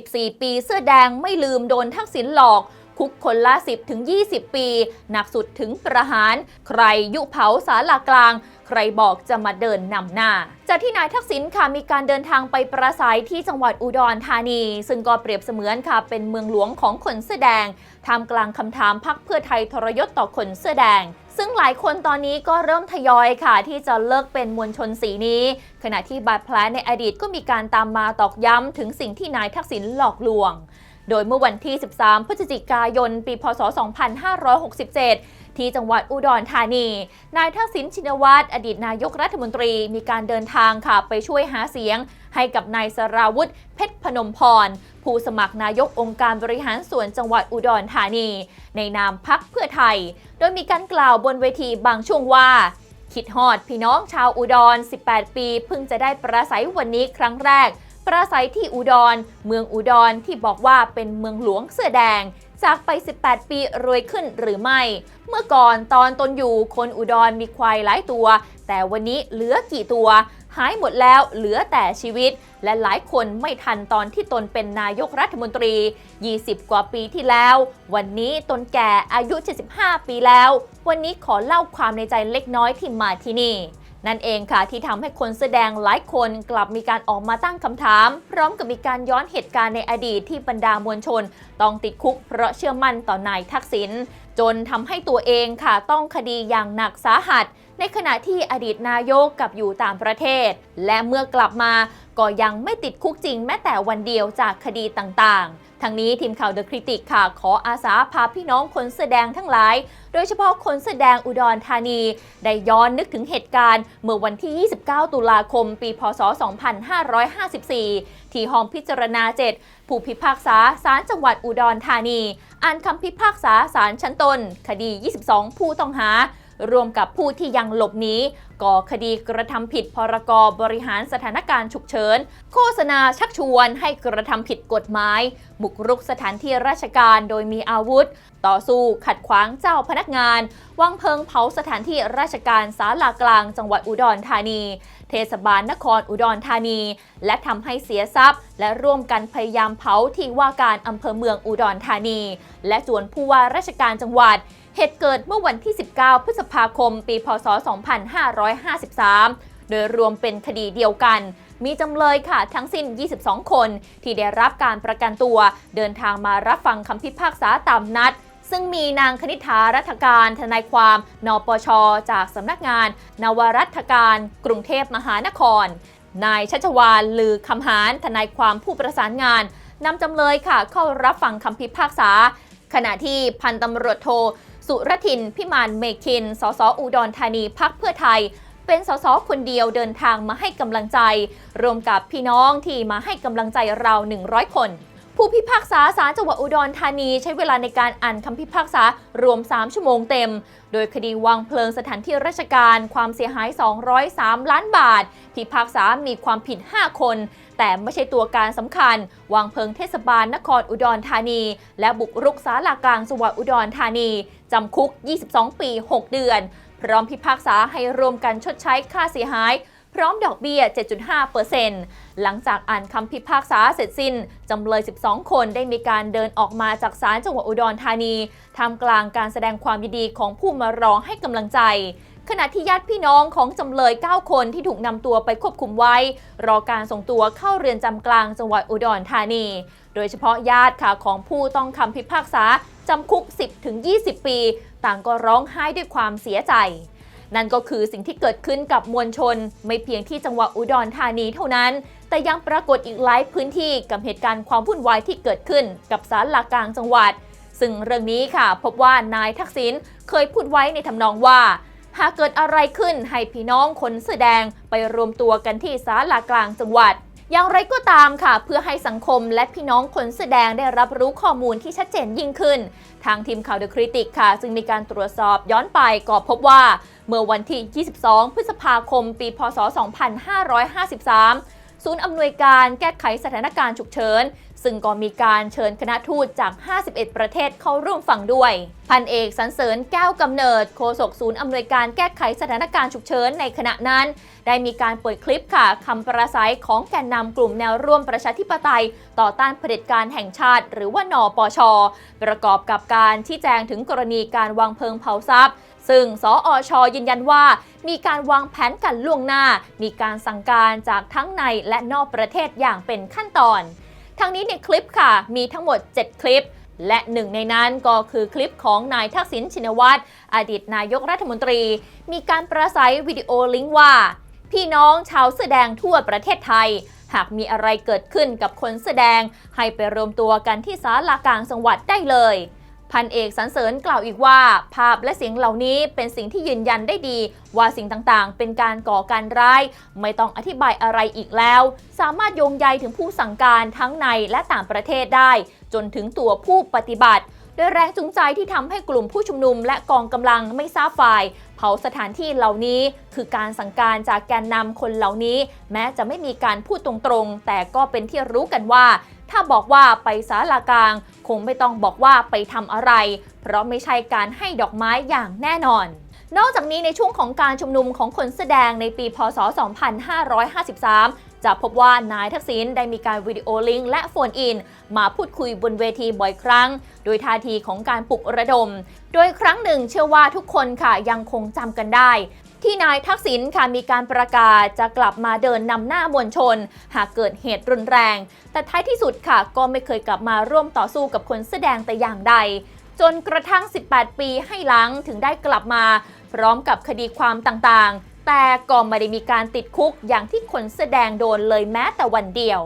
14 ปีเสื้อแดงไม่ลืมโดนทักษิณหลอก คุกคนละ 10 ถึง 20 ปี หนักสุดถึงประหาร ใครยุเผาสาลากลาง ใครบอกจะมาเดินนำหน้าจากที่นายทักษิณค่ะมีการเดินทางไปประสัยที่จังหวัดอุดรธานี ซึ่งก็เปรียบเสมือนค่ะเป็นเมืองหลวงของคนเสื้อแดงท่ามกลางคำถามพักเพื่อไทยทรยศต่อคนเสื้อแดง ซึ่งหลายคนตอนนี้ก็เริ่มทยอยค่ะ ที่จะเลิกเป็นมวลชนสีนี้ ขณะที่บาดแผลในอดีตก็มีการตามมาตอกย้ำถึงสิ่งที่นายทักษิณหลอกลวง โดยเมื่อวันที่ 13 พฤศจิกายน ปี พศ 2567 ที่จังหวัดอุดรธานี นายทักษิณชินวัตรอดีตนายกรัฐมนตรีมีการเดินทางค่ะไปช่วยหาเสียง ให้กับนายสราวุธเพชรพนมพร ผู้สมัครนายกองค์การบริหารส่วนจังหวัดอุดรธานี ในนามพักเพื่อไทย โดยมีการกล่าวบนเวทีบางช่วงว่าคิดฮอดพี่น้องชาวอุดร 18 ปีเพิ่งจะได้ประสัยวันนี้ครั้งแรก ประสัยที่อุดร เมืองอุดรที่บอกว่าเป็นเมืองหลวงเสื้อแดง จากไป 18 ปีรวยขึ้นหรือไม่ เมื่อก่อนตอนตนอยู่คนอุดรมีควายหลายตัว แต่วันนี้เหลือกี่ตัว หายหมดแล้วเหลือแต่ชีวิต และหลายคนไม่ทันตอนที่ตนเป็นนายกรัฐมนตรี 20 กว่าปีที่แล้ว วันนี้ตนแก่อายุ 75 ปีแล้ว วันนี้ขอเล่าความในใจเล็กน้อยที่มาที่นี่ นั่นเองค่ะที่ทำให้คนแสดงหลายคนกลับมีการออกมาตั้งคำถาม พร้อมกับมีการย้อนเหตุการณ์ในอดีตที่บรรดามวลชน ต้องติดคุกเพราะเชื่อมั่นต่อนายทักษิณจนทำให้ตัวเองค่ะต้องคดีอย่างหนักสาหัส ในขณะที่อดีตนายกกลับอยู่ต่างประเทศ และเมื่อกลับมา ก็ยังไม่ติดคุกจริงแม้แต่วันเดียวจากคดีต่างๆ ทั้งนี้ทีมข่าว The Critic ค่ะ ขออาสาพาพี่น้องคนแสดงทั้งหลาย โดยเฉพาะคนแสดงอุดรธานี ได้ย้อนนึกถึงเหตุการณ์ เมื่อวันที่ 29 ตุลาคม ปี พศ 2554 ที่ห้องพิจารณา 7 ผู้พิพากษาศาลจังหวัดอุดรธานี อ่านคำพิพากษาศาลชั้นต้น คดี 22 ผู้ต้องหา รวมกับผู้ที่ยังหลบหนีก่อคดีกระทำผิดพรกบริหารสถานการณ์ฉุกเฉิน โฆษณาชักชวนให้กระทำผิดกฎหมาย บุกรุกสถานที่ราชการโดยมีอาวุธ ต่อสู้ขัดขวางเจ้าพนักงาน วางเพลิงเผาสถานที่ราชการสาลากลางจังหวัดอุดรธานี เทศบาลนครอุดรธานี และทำให้เสียทรัพย์ และร่วมกันพยายามเผาที่ว่าการอำเภอเมืองอุดรธานี และจวนผู้ว่าราชการจังหวัดเหตุเกิดเมื่อวันที่ 19 พฤษภาคม ปี พศ 2553 โดยรวมเป็นคดีเดียวกัน มีจำเลยค่ะทั้งสิ้น 22 คน ที่ได้รับการประกันตัว เดินทางมารับฟังคำพิพากษาตามนัดซึ่งมีนางคณิธารัฐการ ทนายความ นปช จากสำนักงาน นวรัฐการ กรุงเทพมหานคร นายชัชวานลือคำหารทนายความผู้ประสานงานนำจำเลยค่ะเข้ารับฟังคำพิพากษา ขณะที่พันตำรวจโท สุรทิน พิมานเมคิน สสอุดรธานีพักเพื่อไทย เป็นสสคนเดียวเดินทางมาให้กำลังใจ รวมกับพี่น้องที่มาให้กำลังใจเรา 100 คน ผู้พิพากษาศาลจังหวัดอุดรธานีใช้เวลาในการอ่านคำพิพากษารวม 3 ชั่วโมงเต็ม โดยคดีวางเพลิงสถานที่ราชการความเสียหาย 203 ล้านบาท พิพากษามีความผิด 5 คน แต่ไม่ใช่ตัวการสำคัญ วางเพลิงเทศบาลนครอุดรธานี และบุกรุกศาลากลางจังหวัดอุดรธานีจำคุก 22 ปี 6 เดือน พร้อมพิพากษาให้รวมกันชดใช้ค่าเสียหาย พร้อมดอกเบี้ย 7.5%หลังจากอ่านคำพิพากษาเสร็จสิ้น จำเลย 12 คนได้มีการเดินออกมาจากศาลจังหวัดอุดรธานีท่ามกลางการแสดงความยินดีของผู้มาร้องให้กำลังใจขณะที่ญาติพี่น้องของจำเลย 9 คนที่ถูกนำตัวไปควบคุมไว้ รอการส่งตัวเข้าเรือนจำกลางจังหวัดอุดรธานี โดยเฉพาะญาติค่ะของผู้ต้องคำพิพากษา จำคุก 10-20 ปี ต่างก็ร้องไห้ด้วยความเสียใจ นั่นก็คือสิ่งที่เกิดขึ้นกับมวลชน ไม่เพียงที่จังหวัดอุดรธานีเท่านั้น แต่ยังปรากฏอีกหลายพื้นที่กับเหตุการณ์ความวุ่นวายที่เกิดขึ้น กับศาลหลักกลางจังหวัด ซึ่งเรื่องนี้ค่ะ พบว่านายทักษิณเคยพูดไว้ในทำนองว่าหากเกิดอะไรขึ้นให้พี่น้องคนเสื้อแดงไปรวมตัวกันที่ศาลากลางจังหวัด อย่างไรก็ตามค่ะ เพื่อให้สังคมและพี่น้องคนแสดงได้รับรู้ข้อมูลที่ชัดเจนยิ่งขึ้น ทางทีมข่าวเดอะคริติกค่ะ ซึ่งมีการตรวจสอบย้อนไปก็พบว่าเมื่อวันที่ 22 พฤษภาคม ปี พศ 2553 ศูนย์อำนวยการแก้ไขสถานการณ์ฉุกเฉิน ซึ่งก็มีการเชิญคณะทูตจาก 51 ประเทศเข้าร่วมฟังด้วย พันเอกสันเสริญแก้วกำเนิดโฆษกศูนย์อำนวยการแก้ไขสถานการณ์ฉุกเฉินในขณะนั้น ได้มีการเปิดคลิปค่ะคำประสัยของแกนนำกลุ่มแนวร่วมประชาธิปไตย ต่อต้านเผด็จการแห่งชาติ หรือว่านปช ประกอบกับการชี้แจงถึงกรณีการวางเพลิงเผาทรัพย์ซึ่ง สออชยืนยันว่า มีการวางแผนกันล่วงหน้า มีการสั่งการจากทั้งในและนอกประเทศอย่างเป็นขั้นตอน ทั้งนี้ในคลิปค่ะ มีทั้งหมด 7 คลิป และหนึ่งในนั้นก็คือคลิปของนายทักษิณชินวัตรอดีตนายกรัฐมนตรี มีการประสัยวิดีโอลิงก์ว่า พี่น้องชาวเสื้อแดงทั่วประเทศไทย หากมีอะไรเกิดขึ้นกับคนเสื้อแดง ให้ไปรวมตัวกันที่ศาลากลางจังหวัดได้เลย พันเอกสันเสริญกล่าวอีกว่า ภาพและเสียงเหล่านี้เป็นสิ่งที่ยืนยันได้ดี ว่าสิ่งต่างๆ เป็นการก่อการร้าย ไม่ต้องอธิบายอะไรอีกแล้ว สามารถโยงใยถึงผู้สั่งการทั้งในและต่างประเทศได้ จนถึงตัวผู้ปฏิบัติโดยแรงจูงใจที่ทำให้กลุ่มผู้ชุมนุมและกองกำลังไม่ทราบฝ่าย เผาสถานที่เหล่านี้ คือการสั่งการจากแกนนำคนเหล่านี้ แม้จะไม่มีการพูดตรงๆ แต่ก็เป็นที่รู้กันว่า ถ้าบอกว่าไปศาลากลาง คงไม่ต้องบอกว่าไปทำอะไร เพราะไม่ใช่การให้ดอกไม้อย่างแน่นอนนอกจากนี้ในช่วงของการชุมนุมของคนแสดงในปี พศ 2553 จะพบว่านายทักษิณได้มีการวิดีโอลิงก์และโฟนอิน มาพูดคุยบนเวทีบ่อยครั้ง โดยท่าทีของการปลุกระดม โดยครั้งหนึ่งเชื่อว่าทุกคนค่ะยังคงจำกันได้ ที่นายทักษิณค่ะมีการประกาศจะกลับมาเดินนำหน้ามวลชน หากเกิดเหตุรุนแรง แต่ท้ายที่สุดค่ะ ก็ไม่เคยกลับมาร่วมต่อสู้กับคนแสอแดงแต่อย่างใด จนกระทั่ง 18 ปีให้หลังถึงได้กลับมา พร้อมกับคดีความต่างๆ แต่ก็ไม่ได้มีการติดคุกอย่างที่คนแสอแดงโดนเลยแม้แต่วันเดียว